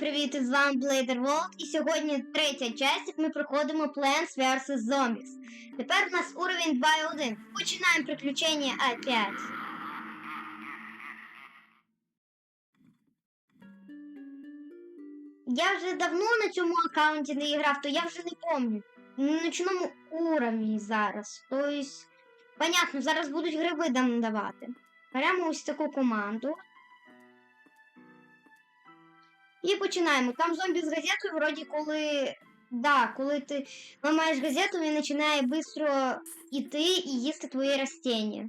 привіт! З вами Blader World і сьогодні третя часть, ми проходимо Plants vs. Zombies. Тепер у нас уровень 2.1. Починаємо приключення опять. Я вже давно на цьому аккаунті не грав, то я вже не пам'ятаю. На ночному уровні зараз. Тобто, понятно, зараз будуть гриби нам давати. Беремо ось таку команду. І починаємо. Там зомбі з газетою, вроді, коли. Да, коли ти ламаєш газету, він починає швидко йти і їсти твої растіння.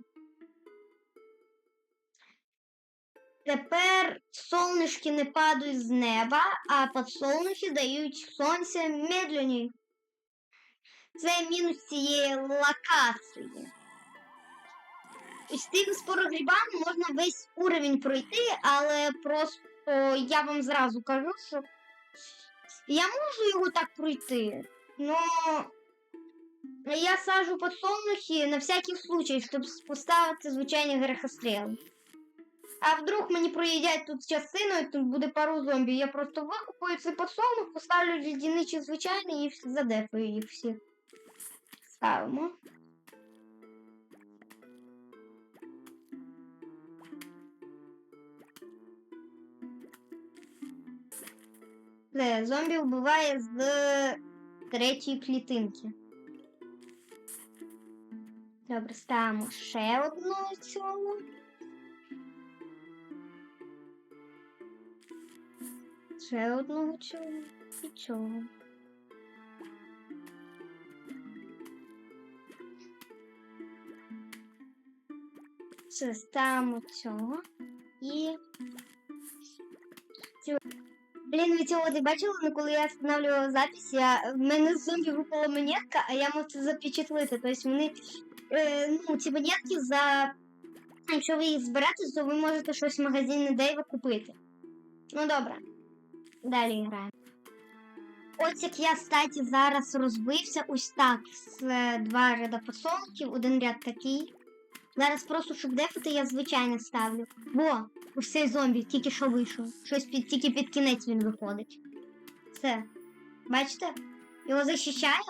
Тепер солнышки не падають з неба, а подсолнухи дають сонце медленні. Це мінус цієї локації. Ось тими спорогрібами можна весь уровень пройти, але просто я вам зразу кажу, що я можу його так пройти, но я сажу подсолнухи на всякий случай, щоб поставити звичайні грехостріли. А вдруг мені проїдять тут частину, і тут буде пару зомбі. Я просто викупую цей подсолнух, поставлю лідяничі звичайні і задефую їх всіх. Ставимо. Все, зомбі вбиває з третьої клітинки. Добре, ставимо ще одну цього. Ще одного цього і цього. Все, ставимо цього і. Блін, ви цього не бачили, коли я встановлювала запись, я... в мене зомбі випала монетка, а я можу запечатлити. Тобто вони, е, ну, ці монетки за... Якщо ви їх зберете, то ви можете щось в магазині Дейва купити. Ну добре. Далі граємо. Ось як я, кстати, зараз розбився ось так. З е, два ряда посолків, один ряд такий. Зараз просто, щоб дефати, я звичайно ставлю. Бо ось цей зомбі тільки що вийшов. Щось під, тільки під кінець він виходить. Все. Бачите? Його захищаю.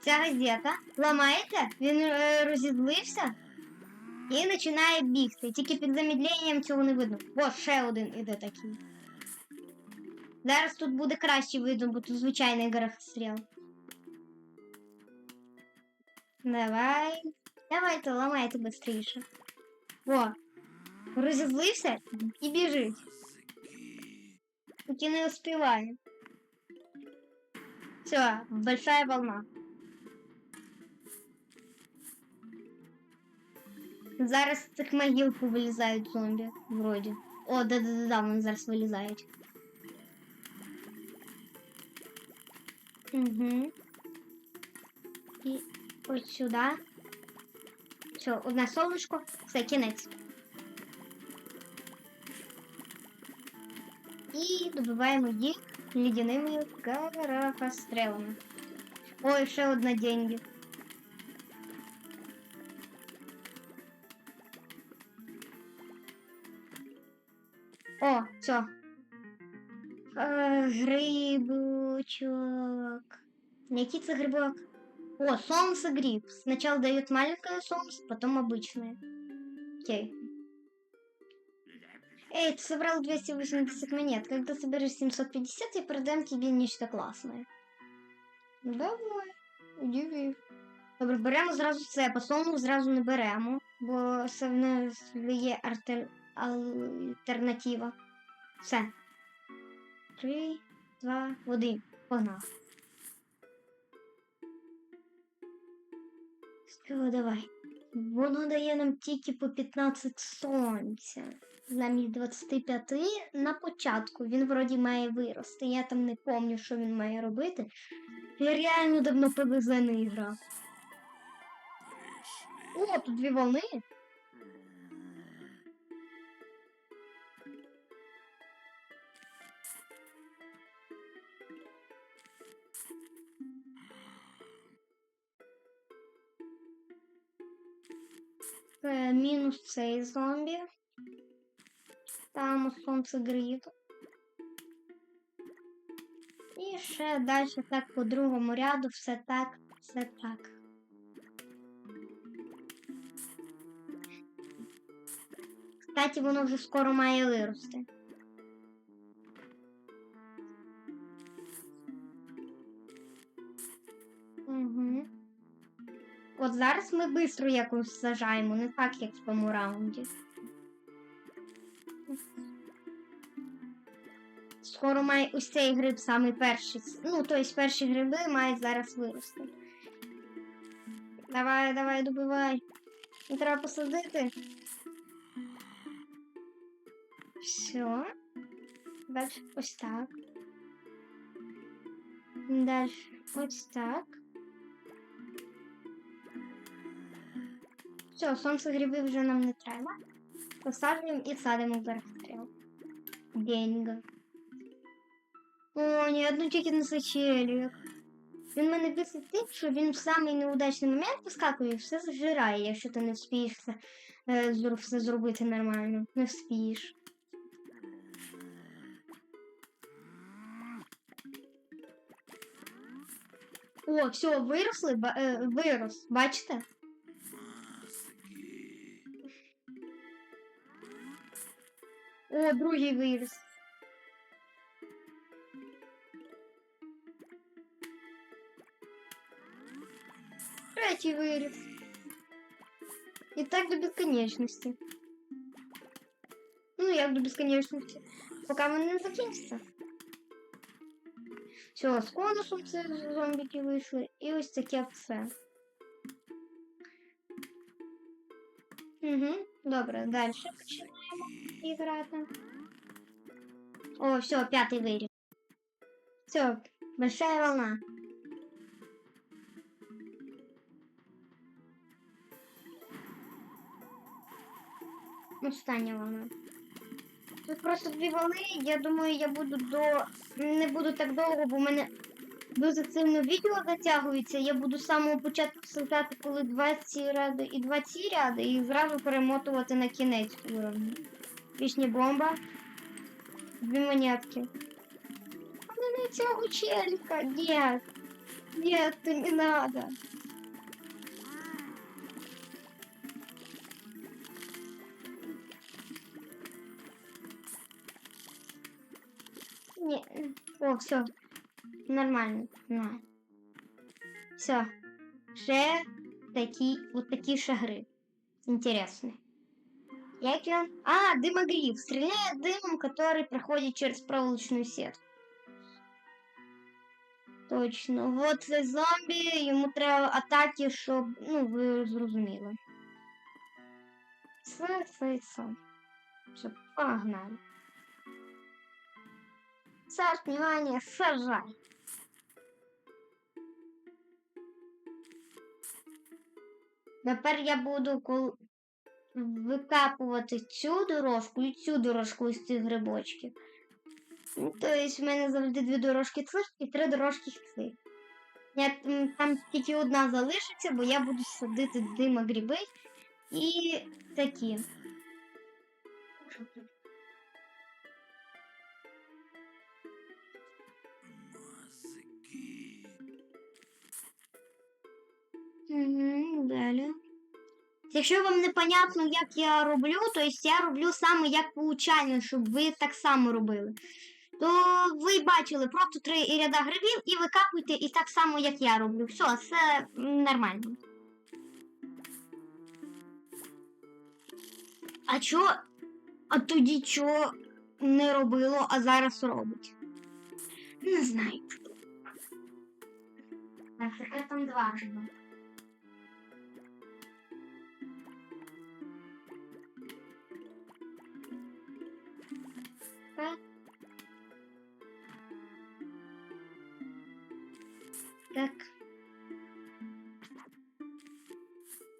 Ця газета. Ламаєте, він е, розізлився і починає бігти. Тільки під замедленням цього не видно. О, ще один іде такий. Зараз тут буде краще видно, бо тут звичайний горохостріл. Давай. Давайте, ламайте быстріше. О, розізлився і біжить. Поки не успіває. Все, большая волна. Зараз з цих могил повилізають зомбі, вроді. О, да-да-да, вони зараз вилізають. Угу. І ось сюди. Все, одне солнышко, все, кінець. І добиваємо їх лідяними гарахострелами. Ой, ще одна деньги. О, все. Е, грибочок. Який це грибок? О, солнце гриб. Сначала дают маленькое солнце, потом обычное. Окей. Эй, ты собрал 280 монет. Когда соберешь 750, я продам тебе нечто классное. Ну, Давай, удиви. Добре, беремо зразу це, по солому зразу не беремо, бо це в нас є артер... альтернатива. Все. Три, два, один. Погнали. Все, давай. Воно дає нам тільки по 15 сонця. Замість 25 на початку він вроді має вирости. Я там не пам'ятаю, що він має робити. Я реально давно ПВЗ не грав. О, тут дві волни. Мінус цей зомбі. Там сонце гриб. І ще далі так по другому ряду все так, все так. Кстати, воно вже скоро має вирости. Зараз ми швидко якось сажаємо, не так, як в тому раунді. Скоро має ось цей гриб самий перший. Ну, тобто перші гриби мають зараз вирости. Давай, давай, добивай. Не треба посадити. Все. Далі ось так. Далі ось так. Все, сонце гриби вже нам не треба. Посаджуємо і садимо вверх стріл. Деньга. О, ні, одну тільки не сачелік. Він мене бісить тим, що він в самий неудачний момент вискакує і все зжирає, якщо ти не вспієш все, е, все зробити нормально. Не вспієш. О, все, виросли, ба- е, вирос, бачите? О, другий виріс. Третій виріс. І так до безконечності. Ну, як до безконечності. Поки вони не закінчаться. Все, з конусом це зомбіки вийшли. І ось таке все. Угу, добре, далі починаємо Іграти. О, все, п'ятий виріс. Все, большая волна. Остання волна. Тут просто дві вали, я думаю, я буду до. Не буду так довго, бо в мене дуже сильно відео затягується. Я буду з самого початку создати, коли 20 ряди і 20 ряди, і зразу перемотувати на кінець уровня. Пішня бомба. Дві монетки. Але не цього челика. Нет. Нет, ты не надо. Не. О, все. Нормально. На. Все. Ще такі, от такі шагри. Интересные. Як він? А, дымогриф. Стреляет дымом, который проходит через проволочную сетку. Точно. Вот це зомбі, йому треба атаки, щоб. Ну, ви зрозуміли. Все, все, все. Все, погнали. Саш, внимание, сажай. Тепер я буду кол... викапувати цю дорожку і цю дорожку із цих грибочків. Ну, Тобто в мене завжди дві дорожки цих і три дорожки цих. Я, там тільки одна залишиться, бо я буду садити дима гриби і такі. Угу, далі. Якщо вам непонятно, як я роблю, то я роблю саме як получально, щоб ви так само робили. То ви бачили просто три ряда грибів і викапуйте і так само, як я роблю. Все, це нормально. А чо? А тоді чо не робило, а зараз робить? Не знаю. Так, тепер там два гриба. Так. Так.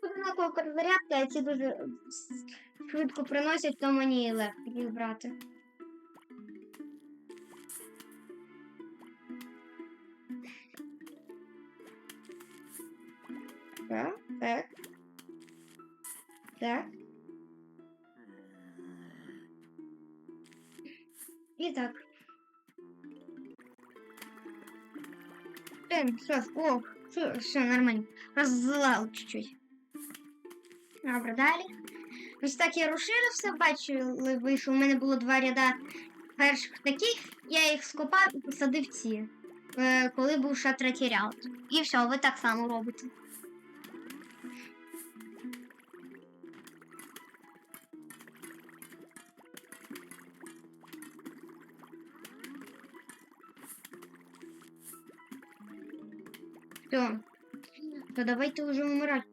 Однаково перезарядка, а ці дуже швидко приносять, то мені легко їх. Так, так. Так. Так. Блин, все, о, все, нормально. Роззлав чуть-чуть. Добре, далі. Ось так я розширився, бачили, вийшов. У мене було два ряда перших таких, я їх скопав і посадив ці, е, коли був ще третій ряд. І все, ви так само робите. Все. То давайте уже умирать.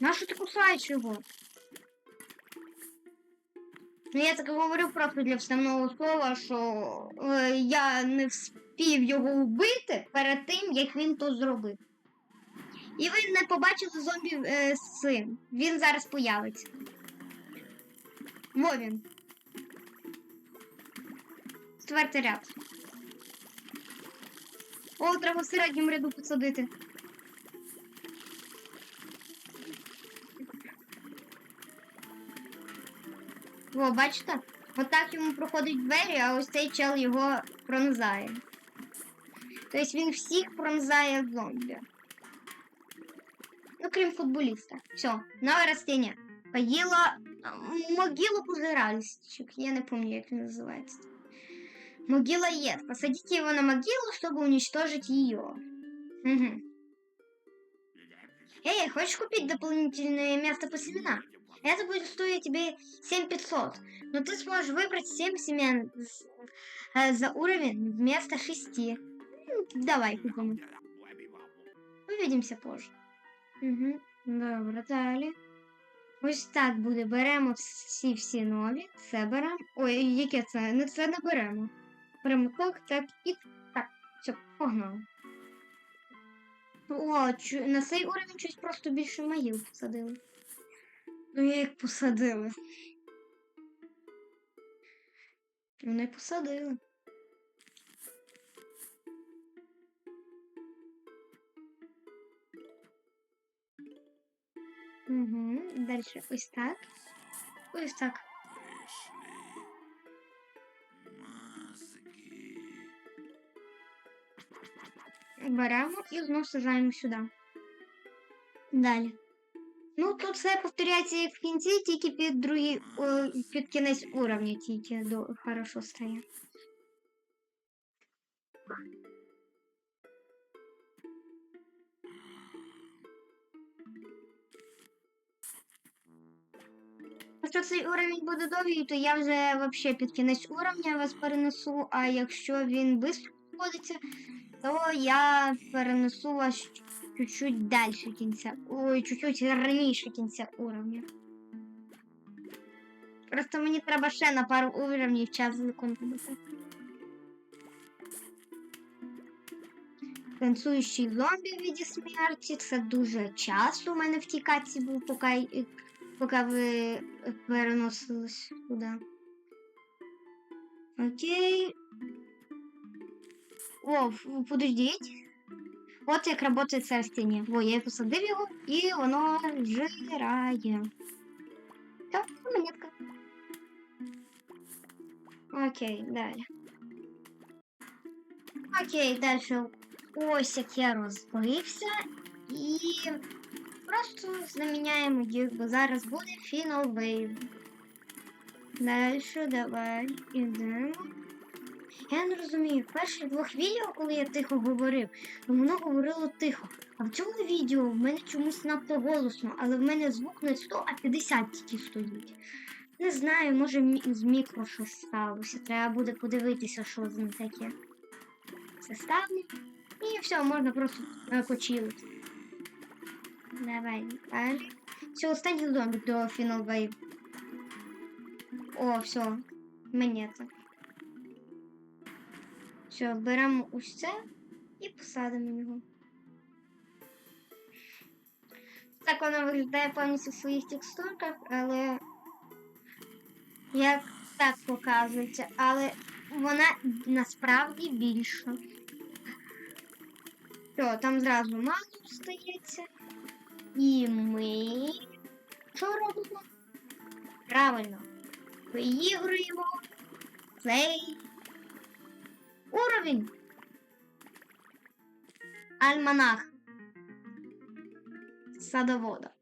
Нащо ти кусаєш його? Ну, я так говорю просто для вставного слова, що е, я не вспів його вбити перед тим, як він то зробив. І ви не побачили зомбі е, з. Він зараз появиться. Во він. Четвертий ряд. О, треба в середньому ряду посадити. О, бачите? Отак йому проходить двері, а ось цей чел його пронзає. Тобто він всіх пронзає зомбі. Ну, крім футболіста. Все, нове растение. Поїло м, могилу пожиральщик. Я не помню, як він називається. Могила есть. Посадите его на могилу, чтобы уничтожить ее. Угу. Эй, хочешь купить дополнительное место по семенам? Это будет стоить тебе 7500. Но ты сможешь выбрать 7 семян с- э, за уровень вместо 6. М, Давай купим. Увидимся позже. Угу. Добре, далі. Ось так буде. Беремо всі всі нові. Це беремо. Ой, яке це? Не це не беремо. Беремо так, так і так. Все, погнали. О, чу... на цей уровень щось просто більше могил посадили. Ну як посадили. Вони посадили. Угу. Дальше ось так. Ось так. Беремо і знову сажаємо сюди. Далі. Ну, тут все повторяється як в кінці, тільки під другий, під кінець уровня тільки до хорошо стає. Якщо цей уровень буде довгий, то я вже вообще під кінець уровня вас перенесу, а якщо він швидко входиться, то я перенесу вас чуть-чуть далі кінця. Ой, чуть-чуть раніше кінця уровня. Просто мені треба ще на пару уровнів час виконувати. Танцюючий зомбі в віді смерті. Це дуже час у мене в тій катці був, поки, поки ви переносились туди. Окей. О, подождіть. От як працює це растіння. Во, я посадив його, і воно жирає. Так, монетка. Окей, далі. Окей, далі. Ось як я розбився. І просто заміняємо їх, бо зараз буде Wave. Далі, давай, ідемо. Я не розумію, в перших двох відео, коли я тихо говорив, воно говорило тихо. А в цьому відео в мене чомусь надто голосно, але в мене звук не 100, а 50 тільки стоїть. Не знаю, може з мікро щось сталося. Треба буде подивитися, що з ним таке. Це ставлю. І все, можна просто е, почилити. Давай, далі. Все, останній зомбі до Final Wave. О, все. Мені це. Все, беремо ось це і посадимо його. Так воно виглядає повністю в своїх текстурках, але як так показується, але вона насправді більша. Все, там зразу мало стається. І ми що робимо? Правильно. Виігруємо цей уровень. Альманах садовода.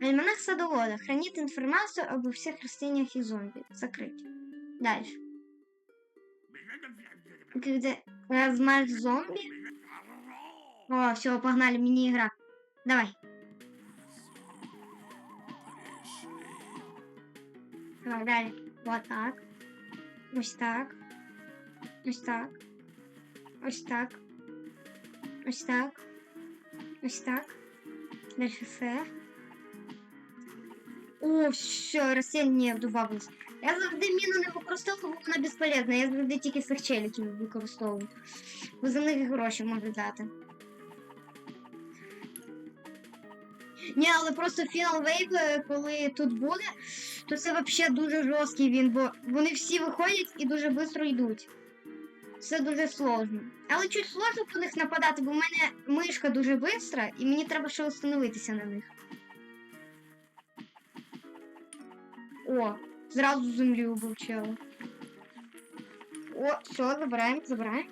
Альманах садовода хранит информацию обо всех растениях и зомби. Закрыть. Дальше. Когда размах зомби. О, все, погнали, мини-игра. Давай. Давай, далее. Вот так. Ось так. Ось так. Ось так. Ось так. Ось так. Дальше все. О, все, растение добавилось. Я завжди міну не використовую, бо вона безполезна. Я завжди тільки цих челіків використовую. Бо за них гроші можуть дати. Ні, але просто Final Wave, коли тут буде, то це взагалі дуже жорсткий він, бо вони всі виходять і дуже швидко йдуть. Це дуже сложно. Але чуть сложно по них нападати, бо в мене мишка дуже швидка, і мені треба ще встановитися на них. О, зразу землю вивчила. О, все, забираємо, забираємо.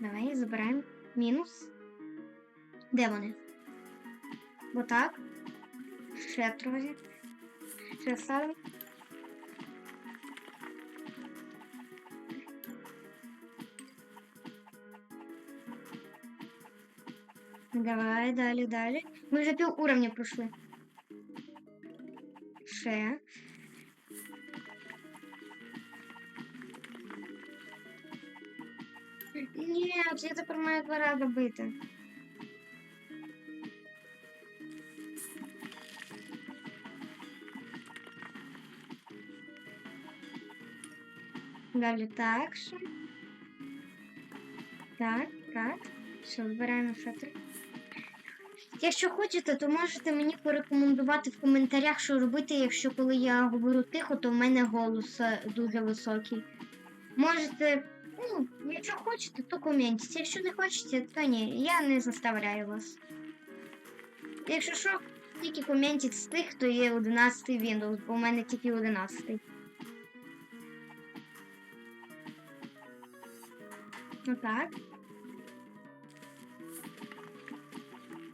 Давай, забираємо. Мінус. Де вони? Отак. Ще трохи. Ще ставимо. Давай, далі, далі. Ми вже пів уровня пройшли. Ще. Ні, я тепер маю два рази бити. Далі так ще. Так, так. Все, вибираємо шатер. Якщо хочете, то можете мені порекомендувати в коментарях, що робити, якщо коли я говорю тихо, то в мене голос е, дуже високий. Можете, ну, якщо хочете, то коментуйте. Якщо не хочете, то ні, я не заставляю вас. Якщо що, тільки коментіть з тих, хто є 11 Windows, бо у мене тільки 11. Отак.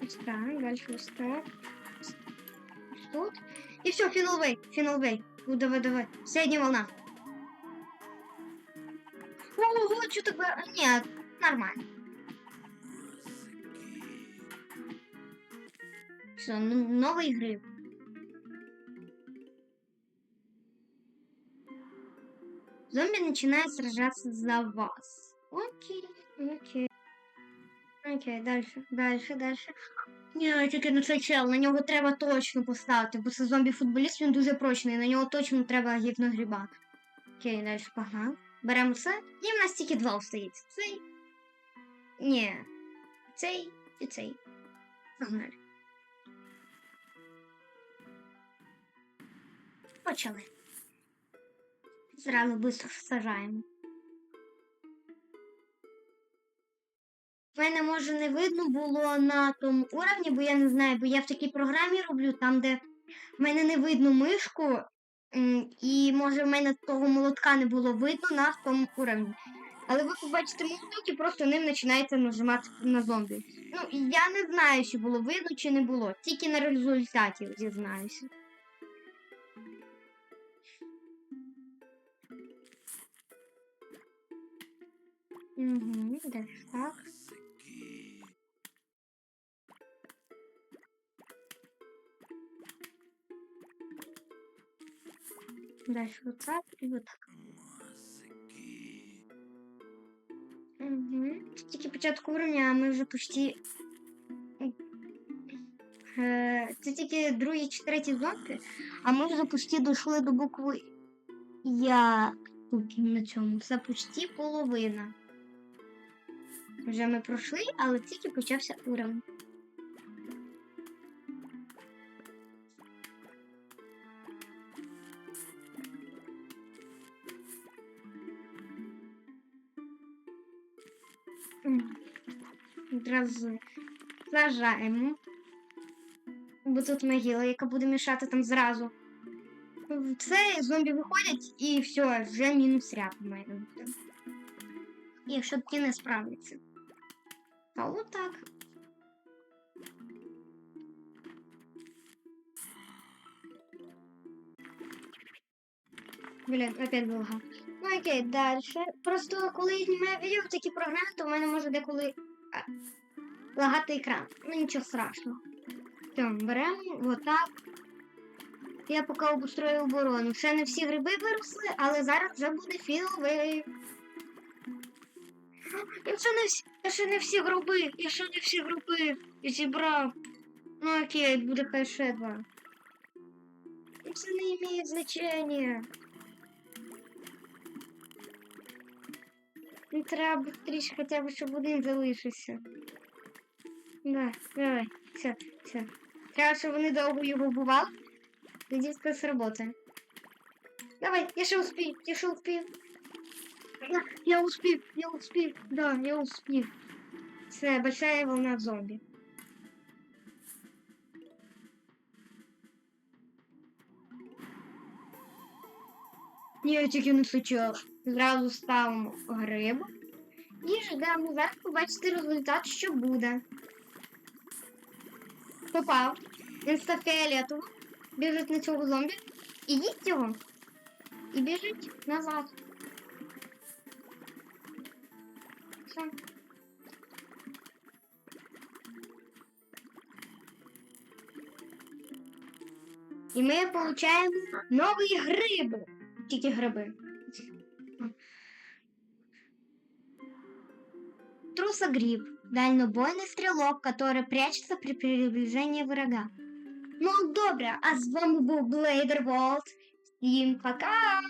Ось так, дальше ось так. Ось Тут. И все, финал вей, финал вей. Ну давай, давай. Средняя волна. Ого, что такое? Нет, нормально. Все, ну, новые игры. Зомби начинает сражаться за вас. Окей, окей. Окей, дальше, дальше, дальше. Ні, тільки на цей чел, на нього треба точно поставити, бо це зомбі-футболіст, він дуже прочний, на нього точно треба гідно грібати. Окей, далі погнали. Беремо це. І в нас тільки два остається. Цей. Ні. Цей і цей. Погнали. Почали. Зразу швидко сажаємо. Мене може не видно було на тому уровні, бо я не знаю, бо я в такій програмі роблю, там, де в мене не видно мишку, і може в мене того молотка не було видно на тому уровні. Але ви побачите молоток і просто ним починаєте нажимати на зомбі. Ну, я не знаю, чи було видно, чи не було. Тільки на результаті дізнаюся. Угу, так. Дальше вот так и вот так. Угу. Тільки початку уровня, а ми вже почти. Це тільки другі чи треті зонки, а ми вже почти дійшли до букви Я тут на цьому. Це почти половина. Вже ми пройшли, але тільки почався уровень. Одразу сажаємо. Бо тут могила, яка буде мішати там зразу. Це зомбі виходять і все, вже мінус ряд мене буде. Якщо ті не справляться. Та отак. Блін, опять долго. Ну окей, дальше. Просто коли я знімаю відео в такі програми, то в мене може деколи а, лагати екран. Ну нічого страшного. Все, беремо отак. Я поки обустрою оборону. Ще не всі гриби виросли, але зараз вже буде філовий. Я ще не всі, я ще не всі гриби, я ще не всі гриби зібрав. Ну окей, буде хай ще два. І Це не має значення. Ну, треба трішки хоча б, щоб один залишився. Да, давай, все, все. Треба, щоб вони довго його бували. Це сработає. Давай, я ще успію, я ще успію. Я, я успів, я успів, да, я успів. Все, большая волна зомбі. Ні, я тільки не сучав. Зразу ставимо гриб. І ждемо зараз побачити результат, що буде. Попав. Він став фіолетовим. Біжить на цього зомбі. І їсть його. І біжить назад. Все. І ми получаємо нові гриби. Тільки гриби. Трусогриб. Дальнобойный стрелок, который прячется при приближении врага. Ну, добре, а з вами був Блейдер Волт. Всім пока!